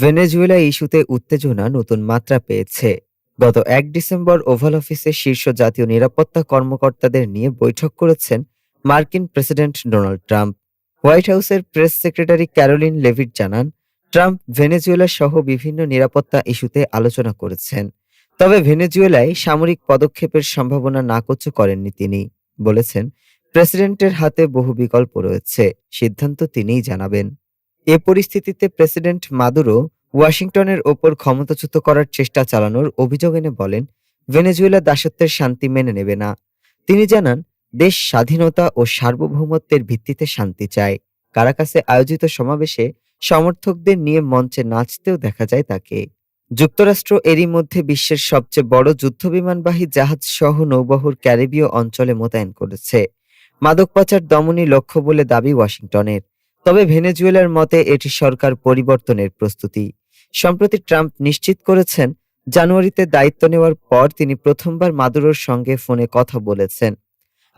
Venezuela ইস্যুতে উত্তেজনা নতুন মাত্রা পেয়েছে। গত এক ডিসেম্বর ওভাল অফিসে শীর্ষ জাতীয় নিরাপত্তা কর্মকর্তাদের নিয়ে বৈঠক করেছেন মার্কিন প্রেসিডেন্ট ডোনাল্ড ট্রাম্প। হোয়াইট হাউসের প্রেস সেক্রেটারি ক্যারোলিন লেভিট জানান, ট্রাম্প ভেনেজুয়েলা সহ বিভিন্ন নিরাপত্তা ইস্যুতে আলোচনা করেছেন, তবে ভেনেজুয়েলায় সামরিক পদক্ষেপের সম্ভাবনা নাকচ করেননি তিনি, বলেছেন। প্রেসিডেন্টের হাতে বহু বিকল্প রয়েছে, সিদ্ধান্ত তিনিই জানাবেন। এ পরিস্থিতিতে প্রেসিডেন্ট মাদুরো ওয়াশিংটনের ওপর ক্ষমতাচ্যুত করার চেষ্টা চালানোর অভিযোগ এনে বলেন, ভেনেজুয়েলা দাসত্বের শান্তি মেনে নেবে না। তিনি জানান, দেশ স্বাধীনতা ও সার্বভৌমত্বের ভিত্তিতে শান্তি চায়। কারাকাসে আয়োজিত সমাবেশে সমর্থকদের নিয়ে মঞ্চে নাচতেও দেখা যায় তাকে। যুক্তরাষ্ট্র এরই মধ্যে বিশ্বের সবচেয়ে বড় যুদ্ধবিমানবাহী জাহাজ সহ নৌবহর ক্যারিবীয় অঞ্চলে মোতায়েন করেছে। মাদক পাচার দমনই লক্ষ্য বলে দাবি ওয়াশিংটনের। তবে ভেনেজুয়েলার মতে এটি সরকার পরিবর্তনের প্রস্তুতি। সম্প্রতি ট্রাম্প নিশ্চিত করেছেন, জানুয়ারিতে দায়িত্ব নেওয়ার পর তিনি প্রথমবার মাদুরোর সঙ্গে ফোনে কথা বলেছেন।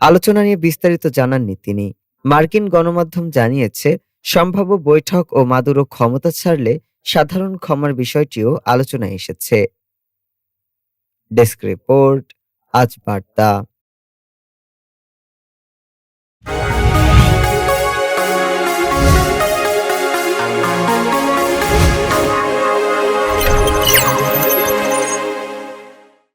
আলোচনা নিয়ে বিস্তারিত জানাননি তিনি। মার্কিন গণমাধ্যম জানিয়েছে, সম্ভাব্য বৈঠক ও মাদুরো ক্ষমতা ছাড়লে সাধারণ ক্ষমার বিষয়টিও আলোচনায় এসেছে। ডেস্ক রিপোর্ট, আজ বার্তা।